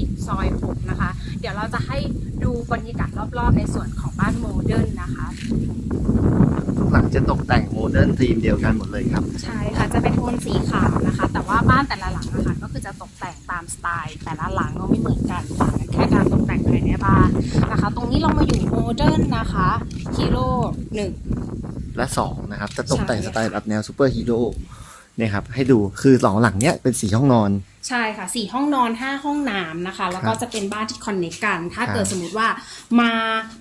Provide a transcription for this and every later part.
ิจซอย 6 นะคะ เดี๋ยวเราจะให้ดูบรรยากาศรอบๆ ในส่วนของบ้านโมเดิร์นนะคะหลังจะตกแต่งโมเดิร์นธีมเดียวกันหมดเลยครับ ใช่ค่ะ จะเป็นโทนสีขาวนะคะ แต่ว่าบ้านแต่ละหลังนะคะก็คือจะตกแต่งตามสไตล์ แต่ละหลังก็ไม่เหมือนกันต่แค่การตกแต่งภายในบ้านนะคะ ตรงนี้เรามาอยู่โมเดิร์นนะคะฮีโร่หนึ่งและสองนะครับจะตกแต่งสไตล์แบบแนวซูเปอร์ฮีโร่เนี่ยครับให้ดูคือสองหลังเนี้ยเป็นสีห้องนอน ใช่ค่ะสี่ห้องนอนห้าห้องน้ำนะคะ แล้วก็ครับจะเป็นบ้านที่คอนเนคกัน ถ้าครับเกิดสมมติว่ามา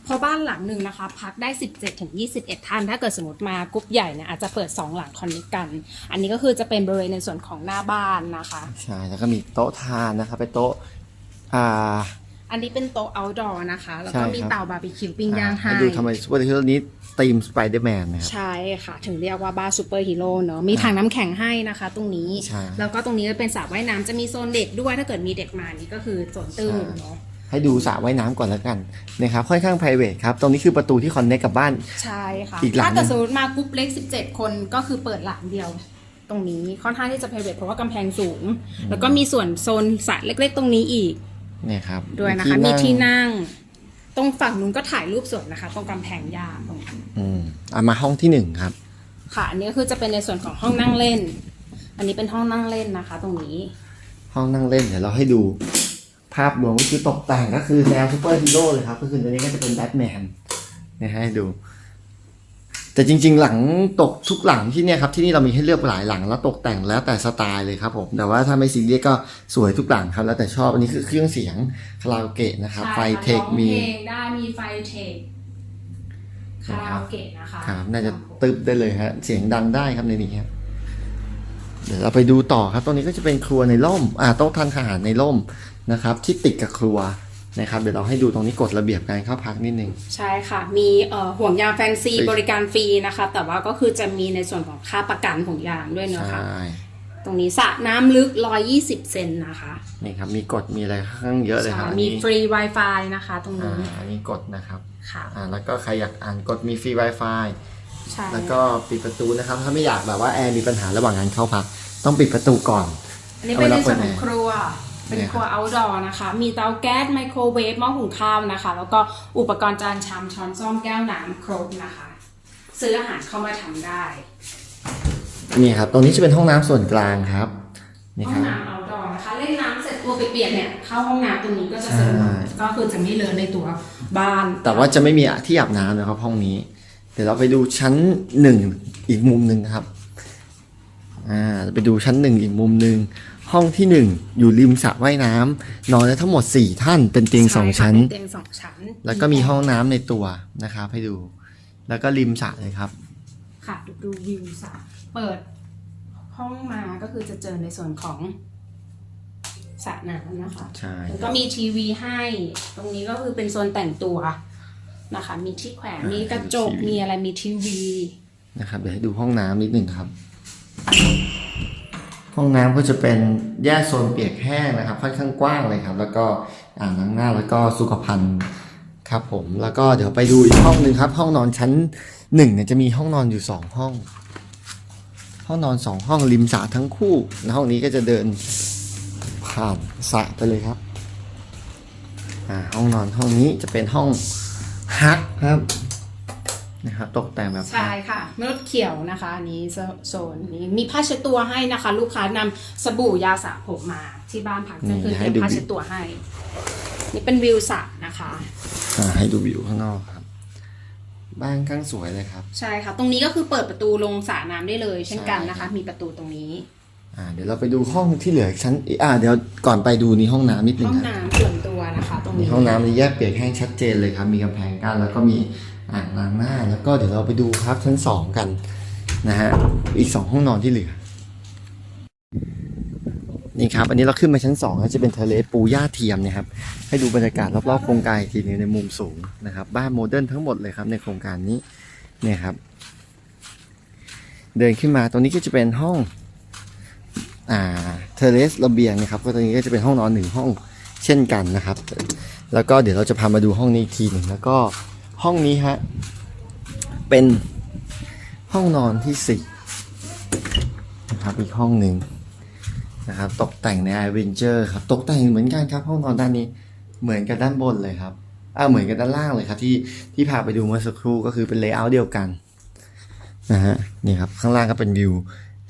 เพราะบ้านหลังหนึ่งนะคะ พักได้ 17ถึง21 ท่าน ถ้าเกิดสมมติมากรุ๊ปใหญ่เนี่ยอาจจะเปิด 2 หลังคอนเนคกัน อันนี้ก็คือจะเป็นบริเวณในส่วนของหน้าบ้านนะคะ ใช่แล้วก็มีโต๊ะทานนะครับเป็นโต๊ะอ่าอันนี้เป็นโต๊ะ outdoor นะคะ แล้วก็ใช่มีครับเตาบาร์บีคิวปิ้งย่างให้ดูทำไมซูเปอร์ฮีโร่นี้ ธีมสไปเดอร์แมนนะครับ ใช่ค่ะ ถึงเรียกว่าบ้านซูเปอร์ฮีโร่เนอะมีถังน้ำแข็งให้นะคะ ตรงนี้ ใช่ แล้วก็ตรงนี้ก็เป็นสระว่ายน้ำจะมีโซนเด็กด้วยถ้าเกิดมีเด็กมานี่ก็คือโซนตื้นเนาะให้ดูสระว่ายน้ำก่อนแล้วกันนะครับค่อนข้าง p r i v a t ครับ ตรงนี้คือประตูที่คอนเน c กกับบ้าน ใช่ค่ะ อีกหลังถ้าเกิดหนึ่ง สมมติมากรุ๊ปเล็ก 17 คนก็คือเปิดหลังเดียว ตรงนี้ค่อนข้างที่จะ private เพราะว่ากำแพงสูง แล้วก็มีส่วนโซนสระเล็กๆ ตรงนี้อีก เนี่ยครับด้วยนะคะ มีที่นั่ง ตรงฝั่งนู้นก็ถ่ายรูปสดนะคะ ตรงกำแพงยางตรงนั้นอืมเอามาห้องที่หนึ่งครับ ค่ะ อันนี้ก็คือจะเป็นในส่วนของห้องนั่งเล่น อันนี้เป็นห้องนั่งเล่นนะคะ ตรงนี้ ห้องนั่งเล่นเดี๋ยวเราให้ดู ภาพรวมก็คือตกแต่งก็คือแนวซูเปอร์ฮีโร่เลยครับ ก็คือตัวนี้ก็จะเป็นแบทแมนนะฮะให้ดู แต่จริง ๆ หลังตกทุกหลังที่เนี่ยครับที่นี่เรามีให้เลือกหลายหลังแล้วตกแต่งแล้วแต่สไตล์เลยครับผมแต่ว่าถ้าไม่ซีเรียสก็สวยทุกหลังครับ แล้วแต่ชอบอันนี้คือเครื่องเสียงคาราโอเกะนะครับไฟเทคมีร้องเพลงได้มีไฟเทคคาราโอเกะนะคะครับน่าจะตึบได้เลยฮะเสียงดังได้ครับในนี้ครับเดี๋ยวเราไปดูต่อครับตรงนี้ก็จะเป็นครัวในร่มอ่าโต๊ะทานอาหารในร่มนะครับ ที่ติดกับครัว นะครับเดี๋ยวเราให้ดูตรงนี้กฎระเบียบการเข้าพักนิดนึง ใช่ค่ะ มีเอ่อห่วงยางแฟนซีฟรีบริการฟรีนะคะ แต่ว่าก็คือจะมีในส่วนของค่าประกันห่วงยางด้วยเนอะใช่คะตรงนี้สระน้ำลึก 120 เซนนะคะ นี่ครับ มีกฎมีอะไรค่อนข้างเยอะเลยครับใช่อันมีนี้ฟรี Wi-Fi นะคะ ตรงอ่านี้อันนี้กฎนะครับค่ะอ่าแล้วก็ใครอยากอ่านกฎมีฟรี Wi-Fi ใช่แล้วก็ปิดประตูนะครับ ถ้าไม่อยากแบบว่าแอร์มีปัญหาระหว่างการเข้าพัก ต้องปิดประตูก่อนอันนี้เป็นในส่วนเอาขไว้ องรับครัวเป็นเนี่ยครัว outdoor นะคะ มีเตาแก๊สไมโครเวฟหม้อหุงข้าวนะคะ แล้วก็อุปกรณ์จานชามช้อนส้อมแก้วน้ำครบนะคะ ซื้ออาหารเข้ามาทำได้ นี่ครับ ตรงนี้จะเป็นห้องน้ำส่วนกลางครับนี่ห้อคงรับน้ำ outdoor นะคะ เล่นน้ำเสร็จตัวเปียกๆเนี่ยเข้าห้องน้ำตรงนี้ก็จะสะดวกใช่ก็คือจะไม่เลอะในตัวบ้าน แต่ว่าจะไม่มีที่อาบน้ำนะครับห้องนี้ เดี๋ยวเราไปดูชั้นหนึ่งอีกมุมหนึ่งครับ อ่าไปดูชั้นหนึ่งอีกมุมหนึ่ง ห้องที่หนึ่งอยู่ริมสระว่ายน้ำนอนได้ทั้งหมดสี่ท่านเป็นเตียงสองชั้น ใค่ะเป็เตียงสองชั้นแล้วก็มีห้องน้ำในตัวนะครับ ให้ดู แล้วก็ริมสระเลยครับ ค่ะดูดูวิวสระเปิดห้องมาก็คือจะเจอในส่วนของสระน้ำนะคะใช่ แล้วก็มีทีวีให้ ตรงนี้ก็คือเป็นโซนแต่งตัวนะคะ มีที่แขวนมีกระจกมีอะไรมีทีวี นะครับเดี๋ยวให้ดูห้องน้ำนิดหนึ่งครับ ห้องน้ำก็จะเป็นแยกโซนเปียกแห้งนะครับ ค่อนข้างกว้างเลยครับ แล้วก็อ่างล้างหน้าแล้วก็สุขภัณฑ์ครับผมแล้วก็เดี๋ยวไปดูอีกห้องหนึ่งครับ ห้องนอนชั้นหนึ่งเนี่ยจะมีห้องนอนอยู่สองห้อง ห้องนอนสองห้องริมสระทั้งคู่แล้วห้องนี้ก็จะเดินผ่านสระไปเลยครับอ่าห้องนอนห้องนี้จะเป็นห้องฮักครับ นะครับตกแต่งแบบฮัใช่กค่ะมนุษย์เขียวนะคะอันนี้โซโซนนี้มีผ้าเช็ดตัวให้นะคะ ลูกค้านำสบู่ยาสระผมมาที่บ้านพักก็คือเตรียมผ้าเช็ดตัวให้ นี่เป็นวิวสระนะคะอ่าให้ดูวิวข้างนอกครับ บ้านข้างสวยเลยครับ ใช่ค่ะ ตรงนี้ก็คือเปิดประตูลงสระน้ำได้เลย เช่นกันใช่นะคะ มีประตูตรงนี้อ่าเดี๋ยวเราไปดูห้องที่เหลือชั้นอ่าเดี๋ยวก่อนไปดูนี่ห้องน้ำนิดนึห้งองครับน้ำส่วนตัวนะคะ ตรงมีนี้ห้องน้ำนี่แยกเปียกแห้งชัดเจนเลยครับ มีกำแพงกั้นแล้วก็มี อ่างล้างหน้าแล้วก็เดี๋ยวเราไปดูครับชั้นสองกันนะฮะอีกสองห้องนอนที่เหลือนี่ครับอันนี้เราขึ้นมาชั้นสองจะเป็นทะเลปูหญ้าเทียมเนี่ยครับให้ดูบรรยากาศรอบๆโครงการอีกทีหนึงในมุมสูงนะครับ บ้านโมเดิร์นทั้งหมดเลยครับในโครงการนี้เนี่ยครับ เดินขึ้นมาตรงนี้ก็จะเป็นห้องอ่าเทเลสระเบียงนะครับก็ตรงนี้ก็จะเป็นห้องนอนหนึ่งห้องเช่นกันนะครับ แล้วก็เดี๋ยวเราจะพามาดูห้องนี้อีกทีหนึ่งแล้วก็ ห้องนี้ฮะ เป็นห้องนอนที่สี่นะครับอีกห้องหนึ่งนะครับ ตกแต่งใน a อเวนเจอร์ครับ ตกแต่งเหมือนกันครับ ห้องนอนด้านนี้เหมือนกับด้านบนเลยครับอ่าเหมือนกันด้านล่างเลยครับ ที่ที่พาไปดูเมื่อสักครู่ก็คือเป็นเลเยอร์เดียวกันนะฮะนี่ครับข้างล่างก็เป็นวิว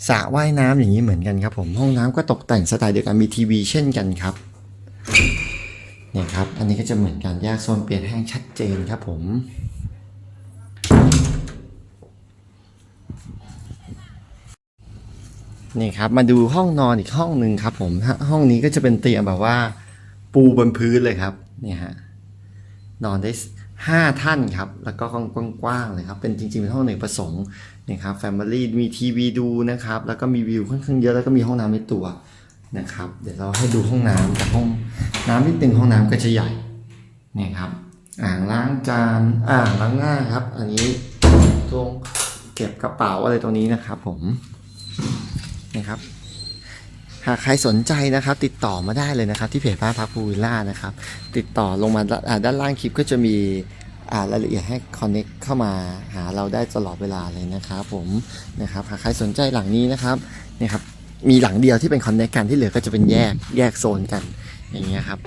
สระว่ายน้ำอย่างนี้เหมือนกันครับผมห้องน้ำก็ตกแต่งสไตล์เดียวกันมีทีวีเช่นกันครับ เนี่ยครับ อันนี้ก็จะเหมือนกันแยกโซนเปลี่ยนแห้งชัดเจนครับผมนี่ครับมาดูห้องนอนอีกห้องหนึ่งครับผมห้องนี้ก็จะเป็นเตียงแบบว่า ปูบนพื้นเลยครับเนี่ยฮะนอนได้ห้าท่านครับ แล้วก็กว้างๆเลยครับ เป็นจริงๆเป็นห้องหนึ่งประสงค์นี่ครับแฟมิลี่มีทีวีดูนะครับ แล้วก็มีวิวค่อนข้างเยอะแล้วก็มีห้องน้ำในตัว นะครับ เดี๋ยวเราให้ดูห้องน้ำแต่ห้องน้ำนิดนึงห้องน้ำก็จะใหญ่นี่ครับ อ่างล้างจานอ่างล้างหน้าครับ อันนี้ตรงเก็บกระเป๋าอะไรตรงนี้นะครับผมนะครับหากใครสนใจนะครับ ติดต่อมาได้เลยนะครับ ที่เพจบ้านพักพูวิลล่านะครับ ติดต่อลงมาด้านล่างคลิปก็จะมีอ่ารายละเอียดให้คอนเน็กเข้ามาหาเราได้ตลอดเวลาเลยนะครับ ผมนะครับหากใครสนใจหลังนี้นะครับนี่ครับ มีหลังเดียวที่เป็นคอนเนคกกันที่เหลือก็จะเป็นแยกแยกโซนกันอย่างเงี้ยครับ